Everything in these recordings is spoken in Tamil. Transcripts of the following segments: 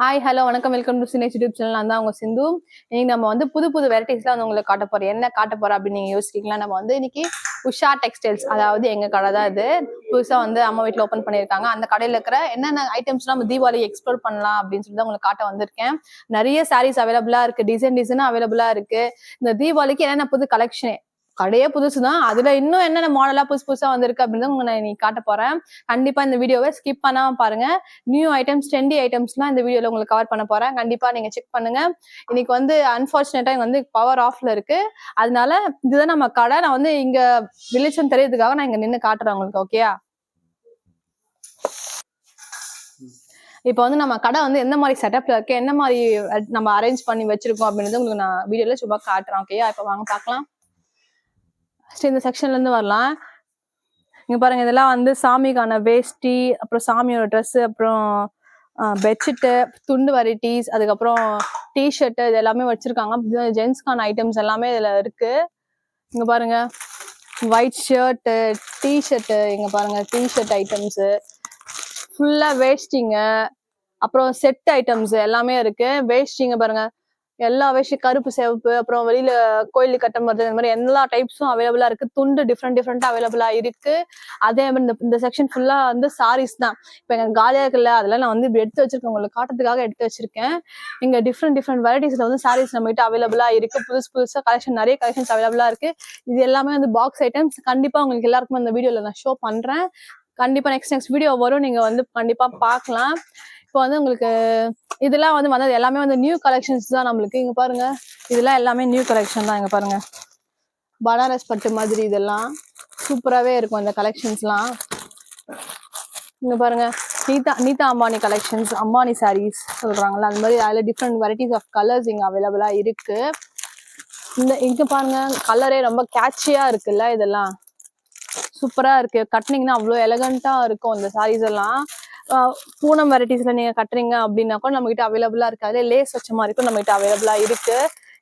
ஹாய் ஹலோ வணக்கம். வெல்கம் டு சினேஜ் யூடியூப் சேனல் நான் தான் உங்க சிந்து. இன்னைக்கு நம்ம வந்து புது புது வெரைட்டிஸ்லாம் வந்து உங்களுக்கு காட்ட போறோம். என்ன காட்ட போறோம் அப்படின்னு நீங்க யோசிக்கலாம் நம்ம வந்து இன்னைக்கு உஷா டெக்ஸ்டைல்ஸ் அதாவது எங்க கடை தான் இது. புதுசா வந்து அம்மா வீட்டில் ஓப்பன் பண்ணியிருக்காங்க. அந்த கடையில் இருக்கிற என்னென்ன ஐட்டம்ஸ்லாம் நம்ம தீபாவளி எக்ஸ்ப்ளோர் பண்ணலாம் அப்படின்னு சொல்லி தான் உங்களுக்கு காட்ட வந்திருக்கேன். நிறைய சாரீஸ் அவைலபிளா இருக்கு. டிசைன் டிசைனும் அவைலபிளா இருக்கு. இந்த தீபாவளிக்கு என்னென்ன புது கலெக்ஷன் கடையே புதுசு தான் அதுல இன்னும் என்னென்ன மாடலா புதுசு புதுசா வந்திருக்கு அப்படின்னு உங்களுக்கு நான் இன்னைக்கு காட்ட போறேன். கண்டிப்பா இந்த வீடியோவை ஸ்கிப் பண்ணாம பாருங்க. நியூ ஐட்டம்ஸ் ட்ரெண்டி ஐட்டம்ஸ்லாம் இந்த வீடியோல உங்களுக்கு கவர் பண்ண போறேன். கண்டிப்பா நீங்க செக் பண்ணுங்க. இன்னைக்கு வந்து அன்பார்ச்சுனேட்டா இங்க வந்து பவர் ஆஃப்ல இருக்கு. அதனால இதுதான் நம்ம கடை. நான் வந்து இங்க வெளிச்சம் தெரியறதுக்காக நான் இங்க நின்று காட்டுறேன் உங்களுக்கு ஓகேயா இப்போ வந்து நம்ம கடை வந்து எந்த மாதிரி செட்டப்ல இருக்கு? என்ன மாதிரி நம்ம அரேஞ்ச் பண்ணி வச்சிருக்கோம் அப்படின்றது உங்களுக்கு நான் வீடியோல சும்மா காட்டுறேன் ஓகேயா இப்போ வாங்க பார்க்கலாம். ஃபஸ்ட்டு இந்த செக்ஷன்லேருந்து வரலாம். இங்கே பாருங்க இதெல்லாம் வந்து சாமிக்கான வேஷ்டி அப்புறம் சாமியோட ட்ரெஸ்ஸு அப்புறம் பெட்ஷீட்டு துண்டு வெரைட்டிஸ் அதுக்கப்புறம் டிஷர்ட்டு இது எல்லாமே வச்சுருக்காங்க. ஜென்ஸ்க்கான ஐட்டம்ஸ் எல்லாமே இதில் இருக்குது இங்கே பாருங்க ஒயிட் ஷர்ட்டு டிஷர்ட்டு இங்கே பாருங்க டிஷர்ட் ஐட்டம்ஸு ஃபுல்லாக வேஷ்டிங்க. அப்புறம் செட் ஐட்டம்ஸ் எல்லாமே இருக்குது வேஷ்டிங்க பாருங்கள் எல்லா வேஷ்டி கருப்பு சிவப்பு அப்புறம் வெளியில கோயிலுக்கு கட்டம் வருது இந்த மாதிரி எல்லா டைப்ஸும் அவைலபிளா இருக்கு. துண்டு டிஃப்ரெண்ட் டிஃப்ரெண்டா அவைலபிளா இருக்கு. அதே மாதிரி இந்த இந்த செக்ஷன் ஃபுல்லா வந்து சாரீஸ் தான். இப்ப எங்க காலியா இருக்குல்ல அதெல்லாம் நான் வந்து இப்படி எடுத்து வச்சிருக்கேன். உங்களுக்கு காட்டுறதுக்காக எடுத்து வச்சிருக்கேன். இங்க டிஃப்ரெண்ட் டிஃப்ரெண்ட் வெரைட்டிஸ்ல வந்து சாரீஸ் நம்ம கிட்ட அவைலபிளா இருக்கு. புதுசு புதுசா கலெக்ஷன் நிறைய கலெக்ஷன்ஸ் அவைலபிளா இருக்கு. இது எல்லாமே வந்து பாக்ஸ் ஐட்டம்ஸ் கண்டிப்பா உங்களுக்கு எல்லாருக்குமே அந்த வீடியோல நான் ஷோ பண்றேன். கண்டிப்பா நெக்ஸ்ட் நெக்ஸ்ட் வீடியோ வரும். நீங்க வந்து கண்டிப்பா பார்க்கலாம். இப்போ வந்து உங்களுக்கு இதெல்லாம் வந்து வந்தது எல்லாமே வந்து நியூ கலெக்ஷன்ஸ் தான் நம்மளுக்கு. இங்க பாருங்க. இதெல்லாம் எல்லாமே நியூ கலெக்ஷன் தான் இங்க பாருங்க. பனாரஸ் பட்டு மாதிரி இதெல்லாம். சூப்பராகவே இருக்கும் இந்த கலெக்ஷன்ஸ்லாம் இங்கே பாருங்க. நீதா நீதா அம்பானி கலெக்ஷன்ஸ் அம்பானி சாரீஸ் சொல்கிறாங்களா அந்த மாதிரி அதில் டிஃப்ரெண்ட் வெரைட்டிஸ் ஆஃப் கலர்ஸ் இங்கே அவைலபிளாக இருக்குது இந்த இங்கே பாருங்க. கலரே ரொம்ப கேட்சியாக இருக்குல்ல இதெல்லாம். சூப்பராக இருக்குது கட்டினீங்கன்னா அவ்வளோ எலகண்ட்டாக இருக்கும் இந்த சாரீஸ் எல்லாம். பூனம் வெரைட்டிஸ்ல நீங்க கட்டுறீங்க அப்படின்னா கூட நம்ம கிட்ட அவைலபிளா இருக்கு அதுல லேஸ் வச்ச மாதிரி கூட நம்ம கிட்ட அவைலபிளா இருக்கு.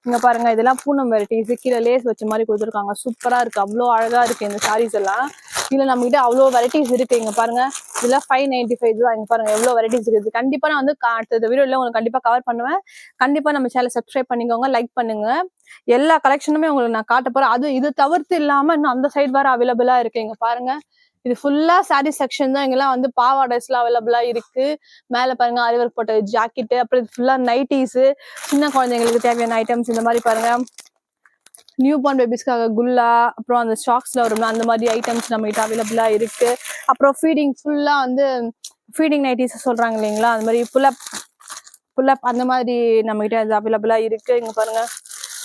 இங்க பாருங்க இதெல்லாம் பூனம் வெரைட்டிஸ் கீழே லேஸ் வச்ச மாதிரி கொடுத்துருக்காங்க. சூப்பரா இருக்கு. அவ்வளோ அழகா இருக்கு இந்த சாரீஸ் எல்லாம். இதுல நம்ம கிட்ட அவ்வளோ வெரைட்டிஸ் இருக்கு. இங்க பாருங்க இதுல ஃபைவ் நைன்டி ஃபைவ் தான். இங்க பாருங்க எவ்வளோ வெரைட்டிஸ் இருக்குது கண்டிப்பா நான் வந்து அடுத்த வீடியோல உங்களுக்கு கண்டிப்பா கவர் பண்ணுவேன். கண்டிப்பா நம்ம சேனல் சப்ஸ்கிரைப் பண்ணிக்கோங்க லைக் பண்ணுங்க. எல்லா கலெக்ஷனுமே உங்களுக்கு நான் காட்ட போறேன். அது இது தவிர்த்து இல்லாம இன்னும் அந்த சைடு வேற அவைலபிளா இருக்கு. இங்க பாருங்க இது ஃபுல்லா சாரி செக்ஷன் தான். இங்கெல்லாம் வந்து பாவாடைஸ்லாம் அவைலபிளா இருக்கு. மேல பாருங்க அரிவர் போட்ட ஜாக்கெட் அப்புறம் இது ஃபுல்லா நைட்டிஸ் சின்ன குழந்தைங்களுக்கு தேவையான ஐட்டம்ஸ் இந்த மாதிரி பாருங்க. நியூ பார்ன் பேபிஸ்க்காக குல்லா அப்புறம் அந்த ஸ்டாக்ஸ்ல வரும்ல அந்த மாதிரி ஐட்டம்ஸ் நம்ம கிட்ட அவைலபிளா இருக்கு. அப்புறம் ஃபீடிங் ஃபுல்லா வந்து ஃபீடிங் நைட்டிஸ் சொல்றாங்க இல்லைங்களா? அந்த மாதிரி புல்லப் புல்லப் அந்த மாதிரி நம்ம கிட்ட அது அவைலபிளா இருக்கு. இங்க பாருங்க.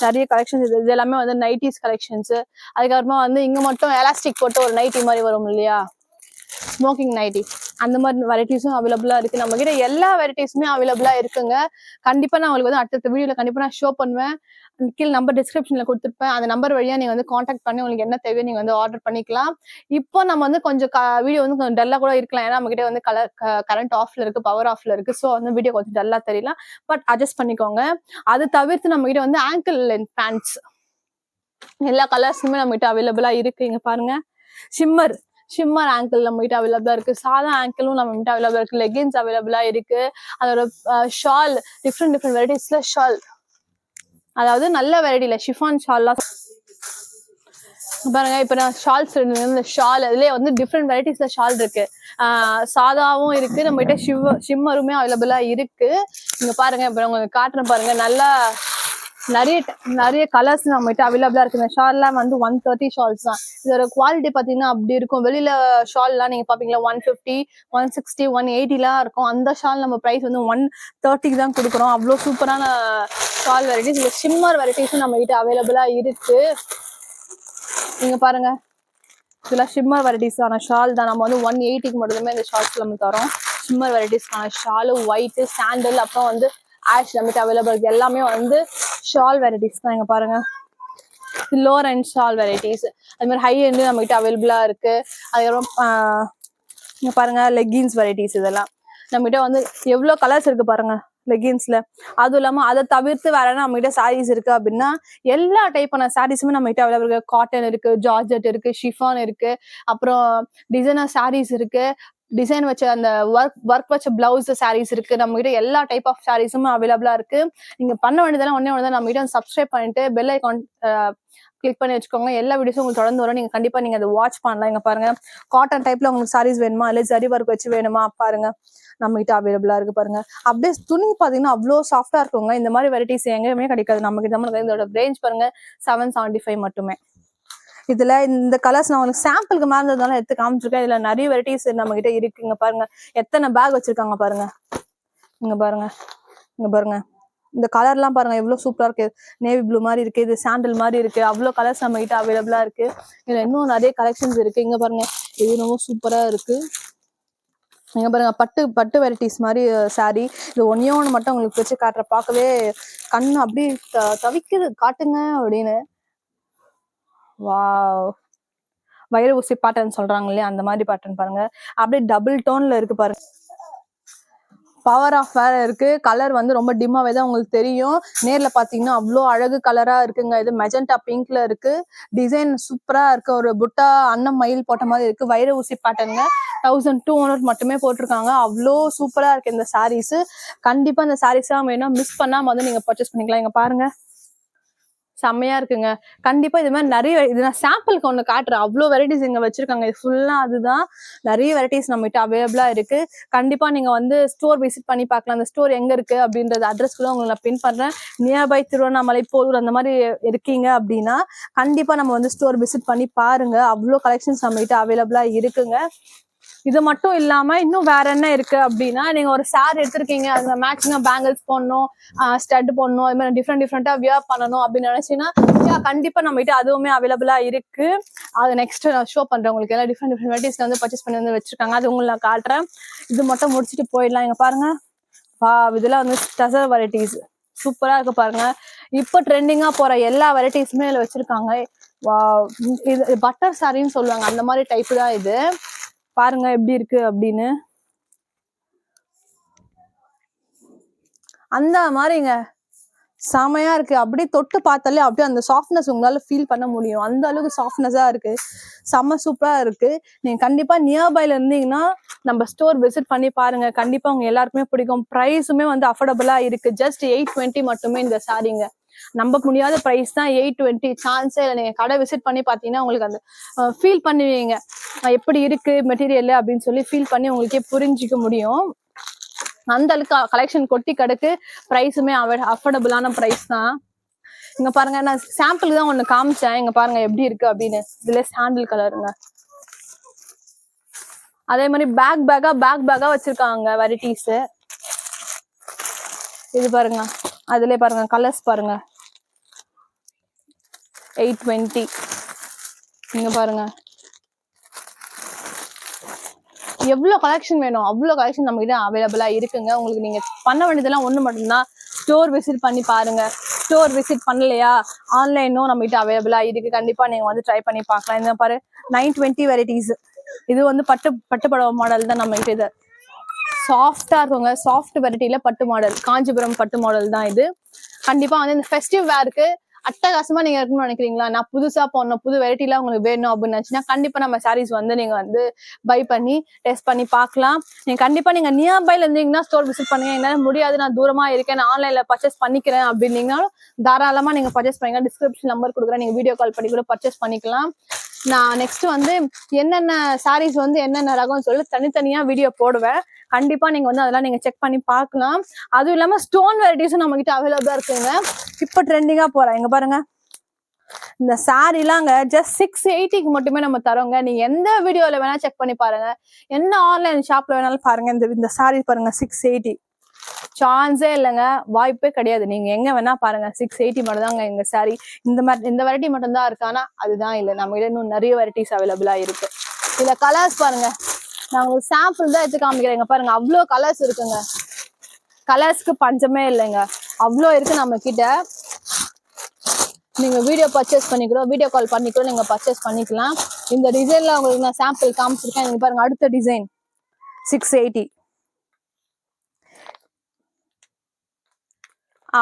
நிறைய கலெக்ஷன்ஸ் இது இது எல்லாமே வந்து நைட்டிஸ் கலெக்ஷன்ஸ் அதுக்கப்புறமா வந்து இங்க மட்டும் எலாஸ்டிக் போட்டு ஒரு நைட்டி மாதிரி வரும் இல்லையா? ஸ்மோக்கிங் நைட்டி அந்த மாதிரி வெரைட்டிஸும் அவைலபிளாக இருக்குது நம்மக்கிட்ட எல்லா வெரைட்டிஸுமே அவைலபிளாக இருக்குங்க. கண்டிப்பாக நான் உங்களுக்கு வந்து அடுத்தடுத்த வீடியோவில் கண்டிப்பாக நான் ஷோ பண்ணுவேன். கீழ் கீழே நம்பர் டிஸ்கிரிப்ஷனில் கொடுத்துருப்பேன். அந்த நம்பர் வழியாக நீங்கள் வந்து காண்டாக்ட் பண்ணி உங்களுக்கு என்ன தேவையோ நீங்கள் வந்து ஆர்டர் பண்ணிக்கலாம். இப்போ நம்ம வந்து கொஞ்சம் வீடியோ வந்து கொஞ்சம் டல்லாக கூட இருக்கலாம். ஏன்னா நம்ம வந்து கலர் கரண்ட் ஆஃப்ல இருக்குது பவர் ஆஃப்ல இருக்குது ஸோ வந்து வீடியோ கொஞ்சம் டல்லாக தெரியலாம் பட் அட்ஜஸ்ட் பண்ணிக்கோங்க. அது தவிர்த்து நம்மக்கிட்ட வந்து ஆங்கிள் லென்த் பேண்ட்ஸ் எல்லா கலர்ஸுமே நம்மகிட்ட அவைலபிளாக அவைலபிளா இருக்கு. இங்க பாருங்க. ஷிம்மர் ஷிம்மர் ஆங்கிள் நம்ம கிட்ட அவைலபிளா இருக்கு. சாதா ஆங்கிளும் நம்ம கிட்ட அவைலபிளா இருக்கு. லெகின்ஸ் அவைலபிளா இருக்கு. அதோட ஷால் டிஃப்ரெண்ட் டிஃப்ரெண்ட் வெரைட்டிஸ்ல ஷால் அதாவது நல்ல வெரைட்டில ஷிஃபான் ஷால்லாம் பாருங்க இப்ப நான் ஷால்ஸ் இந்த ஷால் அதுலேயே வந்து டிஃப்ரெண்ட் வெரைட்டிஸ்ல ஷால் இருக்கு. சாதாவும் இருக்கு. நம்ம கிட்ட ஷிவ் ஷிம்மருமே அவைலபிளா இருக்கு. நீங்க பாருங்க இப்ப உங்களுக்கு காட்டுறேன் பாருங்க. நல்லா நிறைய நிறைய கலர்ஸ் நம்மகிட்ட அவைலபிளா இருக்கு. இந்த ஷால்லாம் வந்து ஒன் தேர்ட்டி ஷால்ஸ் தான். இதோட குவாலிட்டி பாத்தீங்கன்னா அப்படி இருக்கும். வெளியில ஷால்லாம் நீங்க பாப்பீங்களா one fifty one sixty one எயிட்டிலாம் இருக்கும். அந்த ஷால் நம்ம ப்ரைஸ் வந்து ஒன் தேர்ட்டிக்கு தான் கொடுக்குறோம். அவ்வளோ சூப்பரான ஷால் வெரைட்டிஸ் இந்த ஷிம்மர் வெரைட்டிஸும் நம்ம கிட்ட அவைலபிளா இருக்கு. நீங்க பாருங்க. இதெல்லாம் ஷிம்மர் வெரைட்டிஸான ஷால் தான். நம்ம வந்து ஒன் எயிட்டிக்கு மட்டுமே இந்த ஷால்ஸ் நம்ம தரோம் ஷிம்மர் வெரைட்டிஸ்க்கான ஷாலு ஒயிட்டு சாண்டல் அப்புறம் வந்து ஆஷ் நம்மகிட்ட அவைலபிள் எல்லாமே வந்து ஷால் வெரைட்டிஸ் தான் இங்க பாருங்க. லோர் அண்ட் ஷால் வெரைட்டிஸ் அது மாதிரி ஹை எண்டு நம்ம கிட்ட அவைலபிளா இருக்கு. அதுக்கப்புறம் இங்கே பாருங்க லெகின்ஸ் வெரைட்டிஸ் இதெல்லாம். நம்ம கிட்ட வந்து எவ்வளவு கலர்ஸ் இருக்கு பாருங்க லெகின்ஸ்ல அதுவும் இல்லாம அதை தவிர்த்து வேற என்ன நம்ம கிட்ட சாரீஸ் இருக்கு அப்படின்னா எல்லா டைப்பான சாரீஸுமே நம்ம கிட்ட அவைலபிள் இருக்கு. காட்டன் இருக்கு ஜார்ஜெட் இருக்கு ஷிஃபான் இருக்கு. அப்புறம் டிசைனர் சாரீஸ் இருக்கு. டிசைன் வச்ச அந்த ஒர்க் ஒர்க் வச்ச பிளவுஸ் சாரீஸ் இருக்கு. நம்ம கிட்ட எல்லா டைப் ஆஃப் சாரீஸும் அவைலபிளா இருக்கு. நீங்க பண்ண வேண்டியதெல்லாம் ஒன்னே ஒன்று நம்ம கிட்ட சப்ஸ்கிரைப் பண்ணிட்டு பெல் ஐக்கான் கிளிக் பண்ணி வச்சுக்கோங்க. எல்லா வீடியோஸும் உங்களுக்கு தொடர்ந்து வரும். நீங்க கண்டிப்பா நீங்க அதை வாட்ச் பண்ணலாம். இங்க பாருங்க. காட்டன் டைப்ல உங்களுக்கு சாரீஸ் வேணுமா? இல்ல ஜரி ஒர்க் வச்சு வேணுமா? பாருங்க. நம்ம கிட்ட அவைலபிளா இருக்கு பாருங்க. அப்படியே துணி பாத்தீங்கன்னா அவ்வளோ சாஃப்டா இருக்குங்க. இந்த மாதிரி வெரைட்டிஸ் எங்கேயுமே கிடைக்காது. நம்ம கிட்ட நம்மளுக்கு இதோட ரேஞ்ச் பாருங்க. செவன் செவன்டி ஃபைவ் மட்டுமே. இதுல இந்த கலர்ஸ் நான் உங்களுக்கு சாம்பிளுக்கு மேல எடுத்து காமிச்சிருக்கேன். இதுல நிறைய வெரைட்டிஸ் நம்ம கிட்ட இருக்குங்க பாருங்க. எத்தனை பேக் வச்சிருக்காங்க பாருங்க. இங்க பாருங்க. இங்க பாருங்க. இந்த கலர்லாம் பாருங்க. எவ்வளவு சூப்பரா இருக்கு. நேவி ப்ளூ மாதிரி இருக்கு. இது சாண்டில் மாதிரி இருக்கு. அவ்வளோ கலர்ஸ் நம்ம கிட்ட அவைலபிளா இருக்கு. இதுல இன்னும் நிறைய கலெக்ஷன்ஸ் இருக்கு. இங்க பாருங்க. இது ரொம்ப சூப்பரா இருக்கு. இங்க பாருங்க. பட்டு பட்டு வெரைட்டிஸ் மாதிரி சாரி இது ஒன்னே ஒன்று மட்டும் உங்களுக்கு வச்சு காட்டுற பார்க்கவே கண்ணு அப்படியே த- தவிக்குது. காட்டுங்க அப்படின்னு. வாவ். வைர ஊசி பாட்டன் சொல்றாங்க இல்லையா அந்த மாதிரி பேட்டர்ன் பாருங்க. அப்படியே டபுள் டோன்ல இருக்கு பாருங்க. பவர் ஆஃப் வேற இருக்கு. கலர் வந்து ரொம்ப டிம்மாவே தான் உங்களுக்கு தெரியும். நேர்ல பாத்தீங்கன்னா அவ்வளோ அழகு கலரா இருக்குங்க. இது மெஜண்டா பிங்க்ல இருக்கு. டிசைன் சூப்பரா இருக்கு. ஒரு புட்டா அன்னம் மயில் போட்ட மாதிரி இருக்கு. வைர ஊசி பேட்டர்னுங்க தௌசண்ட் டூ ஹண்ட்ரட் மட்டுமே போட்டிருக்காங்க. அவ்வளோ சூப்பரா இருக்கு இந்த சாரீஸ் கண்டிப்பா இந்த சாரீஸ் எல்லாம் வேணும் மிஸ் பண்ணாம வந்து நீங்க பர்ச்சேஸ் பண்ணிக்கலாம். இங்க பாருங்க. செம்மையா இருக்குங்க. கண்டிப்பா இது மாதிரி நிறைய இது நான் சாம்பிளுக்கு ஒன்று காட்டுறேன். அவ்வளோ வெரைட்டிஸ் இங்க வச்சிருக்காங்க. இது ஃபுல்லா அதுதான். நிறைய வெரைட்டிஸ் நம்மகிட்ட அவைலபிளா இருக்கு. கண்டிப்பா நீங்க வந்து ஸ்டோர் விசிட் பண்ணி பார்க்கலாம். அந்த ஸ்டோர் எங்க இருக்கு அப்படின்றது அட்ரஸ் கூட உங்களுக்கு நான் பின் பண்றேன். நியர்பை திருவண்ணாமலை போலூர் அந்த மாதிரி இருக்கீங்க அப்படின்னா கண்டிப்பா நம்ம வந்து ஸ்டோர் விசிட் பண்ணி பாருங்க. அவ்வளோ கலெக்ஷன்ஸ் நம்மகிட்ட அவைலபிளா இருக்குங்க. இது மட்டும் இல்லாம இன்னும் வேற என்ன இருக்கு அப்படின்னா நீங்க ஒரு சார் எடுத்திருக்கீங்க அதுல மேட்சிங்கா பேங்கிள்ஸ் போடணும் ஸ்டட் போடணும் அது மாதிரி டிஃப்ரெண்ட் டிஃப்ரெண்டா வியர் பண்ணணும் அப்படின்னு நினைச்சீங்கன்னா கண்டிப்பா நம்ம கிட்ட அதுவுமே அவைலபிளா இருக்கு. அது நெக்ஸ்ட் நான் ஷோ பண்றேன் உங்களுக்கு. எல்லாம் டிஃப்ரெண்ட் டிஃப்ரெண்ட் வெரைட்டிஸ்ல வந்து பர்ச்சேஸ் பண்ணி வந்து வச்சிருக்காங்க. அது உங்களுக்கு நான் காட்டுறேன். இது மட்டும் முடிச்சுட்டு போயிடலாம். இங்க பாருங்க. வா இதெல்லாம் வந்து ஸ்டசர் வெரைட்டிஸ் சூப்பரா இருக்கு பாருங்க. இப்போ ட்ரெண்டிங்கா போற எல்லா வெரைட்டிஸுமே இதுல வச்சிருக்காங்க. வா இது பட்டர் சாரின்னு சொல்லுவாங்க. அந்த மாதிரி டைப் தான் இது. பாருங்க எப்படி இருக்கு அப்படின்னு. அந்த மாதிரிங்க. செமையா இருக்கு. அப்படியே தொட்டு பார்த்தாலே அப்படியே அந்த சாஃப்ட்னஸ் உங்களால ஃபீல் பண்ண முடியும். அந்த அளவுக்கு சாஃப்ட்னஸா இருக்கு. செம்ம சூப்பரா இருக்கு. நீங்க கண்டிப்பா நியர்பைல இருந்தீங்கன்னா நம்ம ஸ்டோர் விசிட் பண்ணி பாருங்க. கண்டிப்பா உங்க எல்லாருக்குமே பிடிக்கும். ப்ரைஸுமே வந்து அஃபோர்டபுளா இருக்கு. ஜஸ்ட் எயிட் டுவெண்ட்டி மட்டுமே இந்த சாரீங்க நம்ப முடியாத ப்ரைஸ் தான் எயிட் டுவெண்ட்டி சான்ஸே இல்லை. நீங்கள் கடை விசிட் பண்ணி பார்த்தீங்கன்னா உங்களுக்கு அந்த ஃபீல் பண்ணுவீங்க. எப்படி இருக்கு மெட்டீரியல் அப்படின்னு சொல்லி ஃபீல் பண்ணி உங்களுக்கே புரிஞ்சிக்க முடியும். அந்த அளவுக்கு கலெக்ஷன் கொட்டி கிடக்கு. ப்ரைஸுமே அஃபோர்டபுளான ப்ரைஸ் தான். இங்க பாருங்க நான் சாம்பிள் தான் ஒண்ணு காமிச்சேன். இங்க பாருங்க எப்படி இருக்கு அப்படின்னு. இதுல சாண்டில் கலருங்க அதே மாதிரி பேக் பேக்கா பேக் பேக்கா வச்சிருக்காங்க வெரைட்டிஸ் இது பாருங்க. அதிலே பாருங்க கலர்ஸ் பாருங்க. எயிட் டுவெண்ட்டி இங்க பாருங்க. எவ்வளோ கலெக்ஷன் வேணும்? அவ்வளோ கலெக்ஷன் நம்ம கிட்ட அவைலபிளா இருக்குங்க. உங்களுக்கு நீங்க பண்ண வேண்டியதெல்லாம் ஒன்று மட்டும்தான். ஸ்டோர் விசிட் பண்ணி பாருங்க. ஸ்டோர் விசிட் பண்ணலையா? ஆன்லைனும் நம்ம கிட்ட அவைலபிளா இருக்கு. கண்டிப்பா நீங்க வந்து ட்ரை பண்ணி பார்க்கலாம். இந்த பாரு நைன் டுவெண்ட்டி வெரைட்டிஸ் இது வந்து பட்டு பட்டுப்படவை மாடல் தான் நம்ம கிட்ட இது. சாஃப்டா இருக்குங்க சாஃப்ட் வெரைட்டில பட்டு மாடல் காஞ்சிபுரம் பட்டு மாடல் தான் இது. கண்டிப்பா வந்து இந்த ஃபெஸ்டிவ் வேருக்கு அட்டகாசமா நீங்க இருக்கணும்னு நினைக்கிறீங்களா? நான் புதுசா போடணும் புது வெரைட்டிலாம் உங்களுக்கு வேணும் அப்படின்னு நினைச்சுன்னா கண்டிப்பா நம்ம சாரீஸ் வந்து நீங்க வந்து பை பண்ணி டெஸ்ட் பண்ணி பார்க்கலாம். நீங்க கண்டிப்பா நீங்க நியர்பைல இருந்தீங்கன்னா ஸ்டோர் விசிட் பண்ணுங்க. என்னால முடியாது நான் தூரமா இருக்கேன் நான் ஆன்லைன்ல பர்ச்சேஸ் பண்ணிக்கிறேன் அப்படின்னீங்கனாலும் தாராளமா நீங்க பர்ச்சேஸ் பண்ணுங்க டிஸ்கிரிப்ஷன் நம்பர் கொடுக்குறேன் நீங்க வீடியோ கால் பண்ணி கூட பர்ச்சேஸ் பண்ணிக்கலாம். நான் நெக்ஸ்ட் வந்து என்னென்ன சாரீஸ் வந்து என்னென்ன ரகம்னு சொல்லி தனித்தனியா வீடியோ போடுவேன். கண்டிப்பா நீங்க வந்து அதெல்லாம் நீங்க செக் பண்ணி பார்க்கலாம். அதுவும் இல்லாம ஸ்டோன் வெரைட்டிஸும் நம்ம கிட்ட அவைலபிளா இருக்குங்க. இப்போ ட்ரெண்டிங்கா போறேன் இங்க பாருங்க. இந்த சாரிலாங்க ஜஸ்ட் சிக்ஸ் எயிட்டிக்கு மட்டுமே நம்ம தரோங்க. நீங்க எந்த வீடியோல வேணா செக் பண்ணி பாருங்க. என்ன ஆன்லைன் ஷாப்ல வேணாலும் பாருங்க. இந்த இந்த சாரி பாருங்க சிக்ஸ் எயிட்டி சான்ஸே இல்லைங்க. வாய்ப்பே கிடையாது. நீங்க எங்க வேணா பாருங்க. சிக்ஸ் எயிட்டி மட்டும் தாங்க எங்க சாரி இந்த மாதிரி இந்த வெரைட்டி மட்டும் தான் இருக்கானா அதுதான் இல்லை. நம்ம கிட்ட இன்னும் நிறைய வெரைட்டிஸ் அவைலபிளா இருக்கு. இதுல கலர்ஸ் பாருங்க. நான் உங்களுக்கு சாம்பிள் தான் எடுத்து காமிக்கிறேங்க. பாருங்க அவ்வளோ கலர்ஸ் இருக்குங்க. கலர்ஸ்க்கு பஞ்சமே இல்லைங்க. அவ்வளோ இருக்கு நம்ம கிட்ட நீங்கள் வீடியோ பர்ச்சேஸ் பண்ணிக்கிறோம் வீடியோ கால் பண்ணிக்கிறோம் நீங்கள் பர்ச்சேஸ் பண்ணிக்கலாம். இந்த டிசைனில் உங்களுக்கு நான் சாம்பிள் காமிச்சிருக்கேன். நீங்கள் பாருங்க அடுத்த டிசைன் சிக்ஸ் எயிட்டி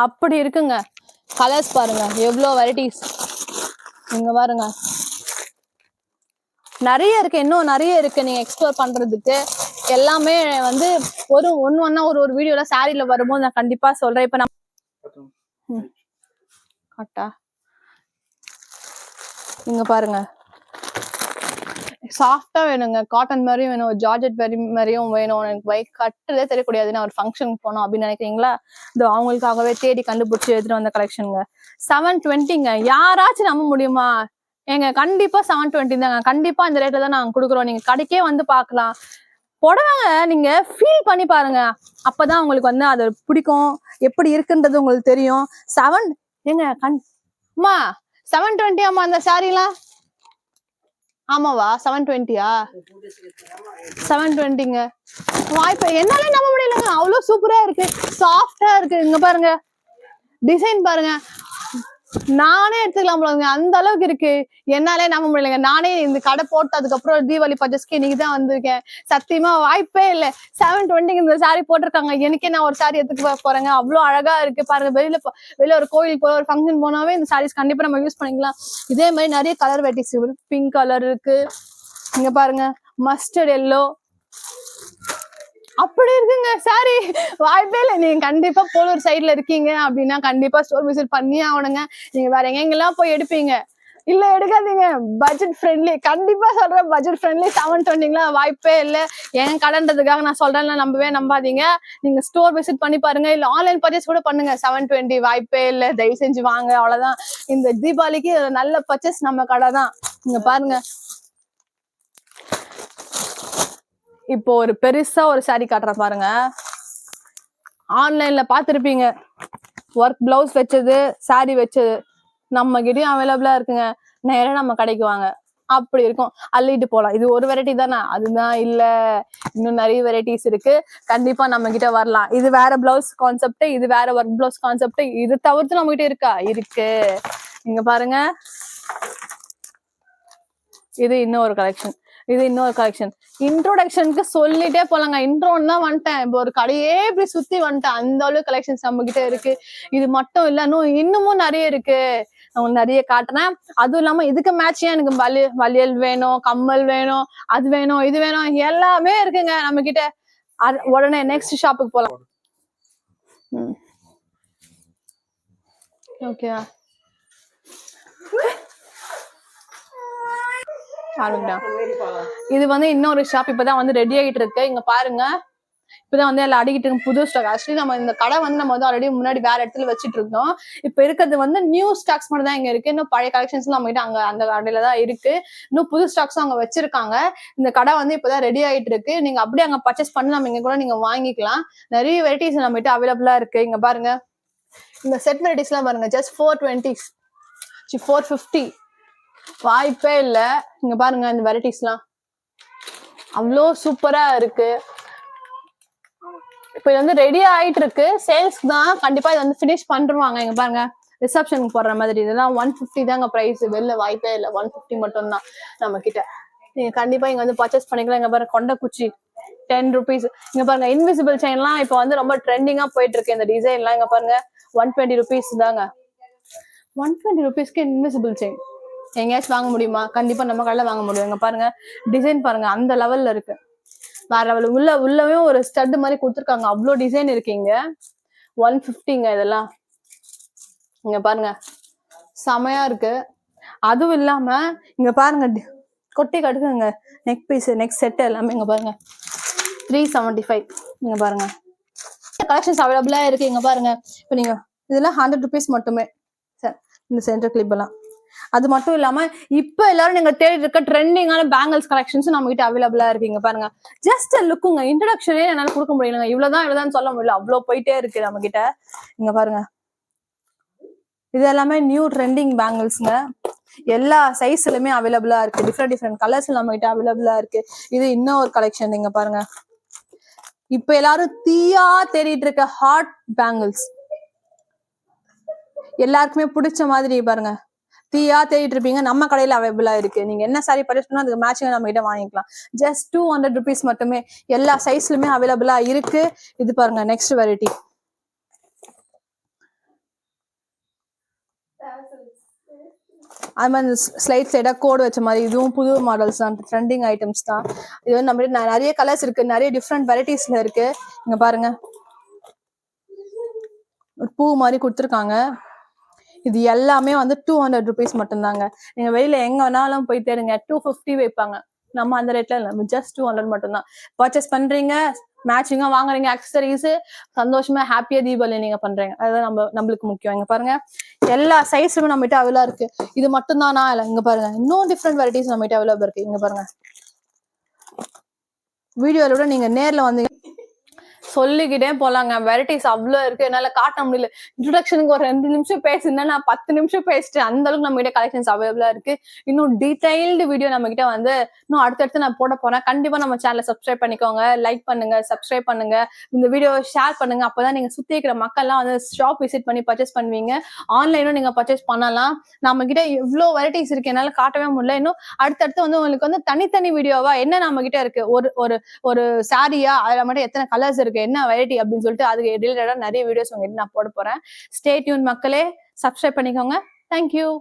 அப்படி இருக்குங்க. கலர்ஸ் பாருங்க எவ்வளோ வெரைட்டிஸ் நீங்கள் பாருங்க. நிறைய இருக்கு இன்னும் நிறைய இருக்கு நீங்க எக்ஸ்ப்ளோர் பண்றதுக்கு. எல்லாமே வந்து ஒரு ஒன்னு ஒன்னா ஒரு ஒரு வீடியோல சாரில வரும்போது நான் கண்டிப்பா சொல்றேன். இப்ப நம்ம கட்டா இங்க பாருங்க. சாஃப்டா வேணுங்க. காட்டன் மாதிரியும் வேணும் ஜார்ஜெட் வெரி மாதிரியும் வேணும். எனக்கு பைக் கட்டுறதே தெரியக்கூடாது. நான் ஒரு ஃபங்க்ஷனுக்கு போனோம் அப்படின்னு நினைக்கிறீங்களா? இதோ அவங்களுக்காகவே தேடி கண்டுபிடிச்சி எடுத்துட்டு வந்த கலெக்ஷனுங்க செவன் டுவெண்ட்டிங்க யாராச்சும் நம்ப முடியுமா? ஏங்க கண்டிப்பா செவன் டுவெண்ட்டி தாங்க. கண்டிப்பா இந்த ரேட்ல தான் நாங்க கொடுக்குறோம். நீங்க கடைக்கே வந்து பார்க்கலாம் புடவைங்க நீங்க ஃபீல் பண்ணி பாருங்க. அப்பதான் உங்களுக்கு வந்து அது பிடிக்கும். எப்படி இருக்குன்றது உங்களுக்கு தெரியும். செவன் ஏங்க கண் அம்மா செவன் டுவெண்ட்டி அம்மா அந்த சாரிலாம் ஆமாவா? செவன் டுவெண்ட்டியா செவன் டுவெண்ட்டிங்க வாய்ப்பு என்னாலே நம்ப முடியலங்க. அவ்வளோ சூப்பரா இருக்கு. சாஃப்டா இருக்கு. இங்க பாருங்க. டிசைன் பாருங்க. நானே எடுத்துக்கலாம் போலங்க அந்த அளவுக்கு இருக்கு. என்னாலே நம்ப முடியலங்க. நானே இந்த கடை போட்டதுக்கு அப்புறம் தீபாவளி பர்ச்சேஸ்க்கு இன்னைக்கு தான் வந்திருக்கேன். சத்தியமா வாய்ப்பே இல்லை. செவன் டுவெண்ட்டிக்கு இந்த சாரி போட்டிருக்காங்க. எனக்கே நான் ஒரு சாரி எடுத்துக்க போறேங்க. அவ்வளோ அழகா இருக்கு. பாருங்க. வெளியில வெளியில ஒரு கோயிலுக்கு போய் ஒரு ஃபங்க்ஷன் போனாவே இந்த சாரீஸ் கண்டிப்பா நம்ம யூஸ் பண்ணிக்கலாம். இதே மாதிரி நிறைய கலர் வெரைட்டிஸ் பிங்க் கலர் இருக்கு. இங்க பாருங்க. மஸ்டர்ட் எல்லோ அப்படி இருக்குங்க. சாரி வாய்ப்பே இல்லை. நீங்க கண்டிப்பா போலூர் சைட்ல இருக்கீங்க அப்படின்னா கண்டிப்பா ஸ்டோர் விசிட் பண்ணி ஆகணுங்க. நீங்க வேற எங்கெங்கெல்லாம் போய் எடுப்பீங்க? இல்ல எடுக்காதீங்க. பட்ஜெட் ஃப்ரெண்ட்லி கண்டிப்பா சொல்றேன் பட்ஜெட் ஃப்ரெண்ட்லி செவன் டுவெண்ட்டிங்களா வாய்ப்பே இல்லை. என் கடன்றதுக்காக நான் சொல்றேன்ல நம்பவே நம்பாதீங்க. நீங்க ஸ்டோர் விசிட் பண்ணி பாருங்க. இல்ல ஆன்லைன் பர்ச்சேஸ் கூட பண்ணுங்க. செவன் டுவெண்ட்டி வாய்ப்பே இல்லை. தயவு செஞ்சு வாங்க. அவ்வளவுதான். இந்த தீபாவளிக்கு ஒரு நல்ல பர்ச்சேஸ் நம்ம கடை தான் நீங்க பாருங்க. இப்போ ஒரு பெருசா ஒரு சாரி காட்டுறேன் பாருங்க. ஆன்லைன்ல பாத்துருப்பீங்க ஒர்க் பிளவுஸ் வச்சது சாரி வச்சது. நம்ம கிட்டயும் அவைலபிளா இருக்குங்க. நேரம் நம்ம கடைக்கு வாங்க. அப்படி இருக்கும். அள்ளிட்டு போலாம். இது ஒரு வெரைட்டி தானே? அதுதான் இல்ல. இன்னும் நிறைய வெரைட்டிஸ் இருக்கு. கண்டிப்பா நம்ம கிட்ட வரலாம். இது வேற பிளவுஸ் கான்செப்ட் இது வேற ஒர்க் பிளவுஸ் கான்செப்ட் இது தவிர்த்து நம்ம கிட்ட இருக்கா? இருக்கு. இங்க பாருங்க. இது இன்னும் ஒரு கலெக்ஷன் இது இன்னொரு கலெக்ஷன் இன்ட்ரோடக்ஷனுக்கு சொல்லிட்டே போலாங்க. இன்ட்ரோன்னு தான் வந்துட்டேன். இப்போ ஒரு கடையே இப்படி சுத்தி வந்துட்டேன். அந்த அளவுக்கு கலெக்ஷன்ஸ் நம்ம கிட்ட இருக்கு. இது மட்டும் இல்ல இன்னும் இன்னமும் நிறைய இருக்கு. நான் நிறைய காட்டுறேன். அதுவும் இல்லாம இதுக்கு மேட்சியா எனக்கு வலி வளையல் வேணும் கம்மல் வேணும் அது வேணும் இது வேணும் எல்லாமே இருக்குங்க நம்ம கிட்ட உடனே நெக்ஸ்ட் ஷாப்புக்கு போலாம். ஓகேவா ஆரம்பிக்கலாம் இது வந்து இன்னொரு ஷாப் இப்பதான் வந்து ரெடி ஆகிட்டு இருக்கு இங்க பாருங்க. இப்பதான் வந்து எல்லாம் அடிக்கிட்டு இருக்கு. புது ஸ்டாக் ஆக்சுவலி நம்ம இந்த கடை வந்து நம்ம வந்து ஆல்ரெடி முன்னாடி வேற இடத்துல வச்சிட்டு இருந்தோம். இப்ப இருக்கிறது வந்து நியூ ஸ்டாக்ஸ் மட்டும் தான் இங்க இருக்கு. இன்னும் பழைய கலெக்ஷன்ஸ் நம்ம கிட்ட அங்க அந்த கடையில தான் இருக்கு. இன்னும் புது ஸ்டாக்ஸும் அங்க வச்சிருக்காங்க. இந்த கடை வந்து இப்பதான் ரெடி ஆயிட்டு இருக்கு. நீங்க அப்படியே அங்க பர்ச்சேஸ் பண்ணி நம்ம இங்க கூட நீங்க வாங்கிக்கலாம். நிறைய வெரைட்டிஸ் நம்ம கிட்ட அவைலபிளா இருக்கு. இங்க பாருங்க. இந்த செட் வெரைட்டிஸ் எல்லாம் பாருங்க. Just four twenties four fifty வாய்ப்பே இல்லை. இங்க பாருங்க இந்த வெரைட்டிஸ்லாம் அவ்வளோ சூப்பரா இருக்கு. இப்போ இது வந்து ரெடி ஆயிட்டு இருக்கு சேல்ஸ்க்கு தான். கண்டிப்பா இது வந்து ஃபினிஷ் பண்ணிருவாங்க இங்க பாருங்க ரிசப்ஷனுக்கு போடுற மாதிரி. இதெல்லாம் ஒன் ஃபிஃப்டி தாங்க ப்ரைஸ் வெளில வாய்ப்பே இல்லை. ஒன் ஃபிஃப்டி மட்டும் தான் நம்ம கிட்ட நீங்க கண்டிப்பா இங்க வந்து பர்ச்சேஸ் பண்ணிக்கலாம். இங்க பாருங்க கொண்ட குச்சி டென் ருபீஸ் இங்க பாருங்க இன்விசிபிள் செயின்லாம் இப்போ வந்து ரொம்ப ட்ரெண்டிங்கா போயிட்டு இருக்கு இந்த டிசைன்லாம் இங்க பாருங்க ஒன் டுவெண்ட்டி ருபீஸ் தாங்க. ஒன் டுவெண்ட்டி ருபீஸ்க்கு இன்விசிபிள் செயின் எங்கேயாச்சும் வாங்க முடியுமா? கண்டிப்பா நம்ம கடையில வாங்க முடியும். இங்க பாருங்க டிசைன் பாருங்க அந்த லெவல்ல இருக்கு. வேற லெவல் உள்ள உள்ளவே ஒரு ஸ்டட் மாதிரி கொடுத்துருக்காங்க. அவ்வளோ டிசைன் இருக்கீங்க ஒன் ஃபிஃப்டிங்க இதெல்லாம். இங்க பாருங்க செமையா இருக்கு. அதுவும் இல்லாம இங்க பாருங்க டி- கொட்டி கடுக்குங்க. நெக் பீஸ் நெக் செட் எல்லாமே இங்க பாருங்க. த்ரீ செவன்டி ஃபைவ் இங்க பாருங்க. கலெக்ஷன்ஸ் அவைலபிளா இருக்கு. இங்க பாருங்க. இப்போ நீங்க இதெல்லாம் ஹண்ட்ரட் ருபீஸ் மட்டுமே. சார் இந்த சென்டர் கிளிப் எல்லாம். அது மட்டும் இல்லாம இப்ப எல்லாரும் நீங்க தேடி இருக்க ட்ரெண்டிங்கான பேங்கிள்ஸ் கலெக்ஷன்ஸ் நம்ம கிட்ட அவைலபிளா இருக்கு. இங்க பாருங்க. ஜஸ்ட் லுக்குங்க இன்ட்ரடக்ஷனே என்னால கொடுக்க முடியலங்க. இவ்வளவுதான் இவ்வளவுதான் சொல்ல முடியல. அவ்வளவு போயிட்டே இருக்கு நம்ம கிட்ட இங்க பாருங்க. இது எல்லாமே நியூ ட்ரெண்டிங் பேங்கிள்ஸ்ங்க எல்லா சைஸ்லயுமே அவைலபிளா இருக்கு. டிஃப்ரெண்ட் டிஃப்ரெண்ட் கலர்ஸ் நம்ம கிட்ட அவைலபிளா இருக்கு. இது இன்னும் ஒரு கலெக்ஷன் நீங்க பாருங்க. இப்ப எல்லாரும் தீயா தேடிட்டு இருக்க ஹாட் பேங்கிள்ஸ் எல்லாருக்குமே பிடிச்ச மாதிரி பாருங்க. தீயா தேடிட்டு இருப்பீங்க நம்ம கடையில அவைலபிளா இருக்கு. நீங்க என்ன சாரி பர்ச்சேஸ் பண்ணா அதுக்கு மேட்சிங் நம்ம கிட்ட வாங்கிக்கலாம். ஜஸ்ட் டூ ஹண்ட்ரட் ருபீஸ் மட்டுமே எல்லா சைஸ்லயுமே அவைலபிளா இருக்கு. இது பாருங்க நெக்ஸ்ட் வெரைட்டி அது மாதிரி ஸ்லைட் ஸ்லைடாக கோடு வச்ச மாதிரி இதுவும் புது மாடல்ஸ் தான். ட்ரெண்டிங் ஐட்டம்ஸ் தான். இது வந்து நம்ம நிறைய கலர்ஸ் இருக்கு. நிறைய டிஃப்ரெண்ட் வெரைட்டிஸ்ல இருக்கு. இங்க பாருங்க. ஒரு பூ மாதிரி கொடுத்துருக்காங்க. இது எல்லாமே வந்து டூ ஹண்ட்ரட் ருபீஸ் மட்டும்தாங்க. நீங்க வெளியில எங்க வேணாலும் போய் தேடுங்க. டூ ஃபிஃப்டி வைப்பாங்க. நம்ம அந்த ரேட்ல இல்லை. ஜஸ்ட் டூ ஹண்ட்ரட் மட்டும்தான். பர்ச்சேஸ் பண்றீங்க மேட்சிங்கா வாங்குறீங்க அக்சசரிஸ் சந்தோஷமா ஹாப்பியா தீபாவளி நீங்க பண்றீங்க. அதுதான் நம்ம நம்மளுக்கு முக்கியம். இங்க பாருங்க. எல்லா சைஸுமே நம்மகிட்ட கிட்ட இருக்கு. இது மட்டும் தானா இல்ல இங்க பாருங்க. இன்னும் டிஃப்ரெண்ட் வெரைட்டிஸ் நம்மகிட்ட அவைலபிள் இருக்கு. இங்க பாருங்க. வீடியோல விட நீங்க நேர்ல வந்தீங்க சொல்லிக்கிட்டே போலாங்க. வெரைட்டிஸ் அவ்வளோ இருக்கு. என்னால காட்ட முடியல. இன்ட்ரடக்ஷனுக்கு ஒரு ரெண்டு நிமிஷம் பேசுனா நான் பத்து நிமிஷம் பேசிட்டு அந்த அளவுக்கு நம்ம கிட்ட கலெக்ஷன்ஸ் அவைலபிளா இருக்கு. இன்னும் டீடைல்டு வீடியோ நம்ம கிட்ட வந்து இன்னும் அடுத்தடுத்து நான் போட போறேன். கண்டிப்பா நம்ம சேனலை சப்ஸ்கிரைப் பண்ணிக்கோங்க. லைக் பண்ணுங்க சப்ஸ்கிரைப் பண்ணுங்க. இந்த வீடியோ ஷேர் பண்ணுங்க. அப்பதான் நீங்க சுத்தி இருக்கிற மக்கள்லாம் வந்து ஷாப் விசிட் பண்ணி பர்ச்சேஸ் பண்ணுவீங்க. ஆன்லைனும் நீங்க பர்ச்சேஸ் பண்ணலாம். நம்ம கிட்ட இவ்வளோ வெரைட்டிஸ் இருக்கு. என்னால காட்டவே முடியல. இன்னும் அடுத்தடுத்து வந்து உங்களுக்கு வந்து தனித்தனி வீடியோவா என்ன நம்ம கிட்ட இருக்கு? ஒரு ஒரு ஒரு சாரியா அதுல மட்டும் எத்தனை கலர்ஸ் இருக்கு? என்ன வெரைட்டி அப்படின்னு சொல்லிட்டு அதுக்கு ரிலேட்டடா நிறைய வீடியோஸ் உங்ககிட்ட நான் போட போறேன். ஸ்டே டியூன் மக்களே. சப்ஸ்கிரைப் பண்ணிக்கோங்க. Thank you